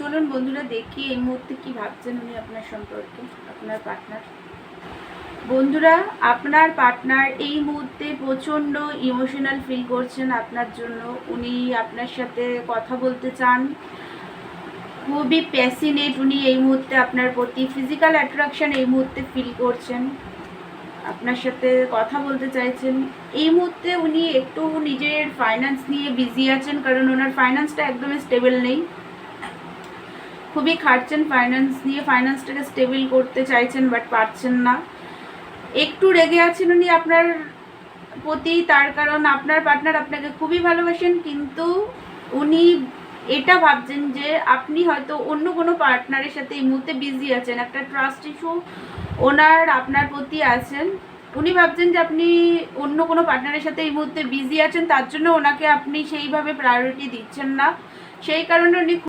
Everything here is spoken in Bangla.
চলুন বন্ধুরা দেখি এই মুহূর্তে কি ভাবছেন উনি আপনার সম্পর্কে, আপনার পার্টনার বন্ধুরা, আপনার পার্টনার এই মুহূর্তে প্রচণ্ড ইমোশনাল ফিল করছেন আপনার জন্য। উনি আপনার সাথে কথা বলতে চান। খুবই প্যাসিনেট উনি এই মুহূর্তে আপনার প্রতি ফিজিক্যাল অ্যাট্রাকশন এই মুহূর্তে ফিল করছেন। আপনার সাথে কথা বলতে চাইছেন। এই মুহূর্তে উনি একটু নিজের ফাইন্যান্স নিয়ে বিজি আছেন, কারণ ওনার ফাইন্যান্সটা একদমই স্টেবল নেই। খুবই খাটছেন ফাইন্যান্স নিয়ে ফাইন্যান্সটাকে স্টেবল করতে চাইছেন বাট পারছেন না। একটু রেগে আছেন উনি আপনার প্রতি, তার কারণ আপনার পার্টনার আপনাকে খুবই ভালোবাসেন, কিন্তু উনি এটা ভাবছেন যে আপনি হয়তো অন্য কোনো পার্টনারের সাথে এই মুহূর্তে বিজি আছেন, একটা ট্রাস্ট ইস্যু ওনার আপনার প্রতি আছেন। উনি ভাবছেন যে আপনি অন্য কোনো পার্টনারের সাথে এই মুহূর্তে বিজি আছেন, তার জন্য ওনাকে আপনি সেইভাবে প্রায়োরিটি দিচ্ছেন না। সেই কারণে উনি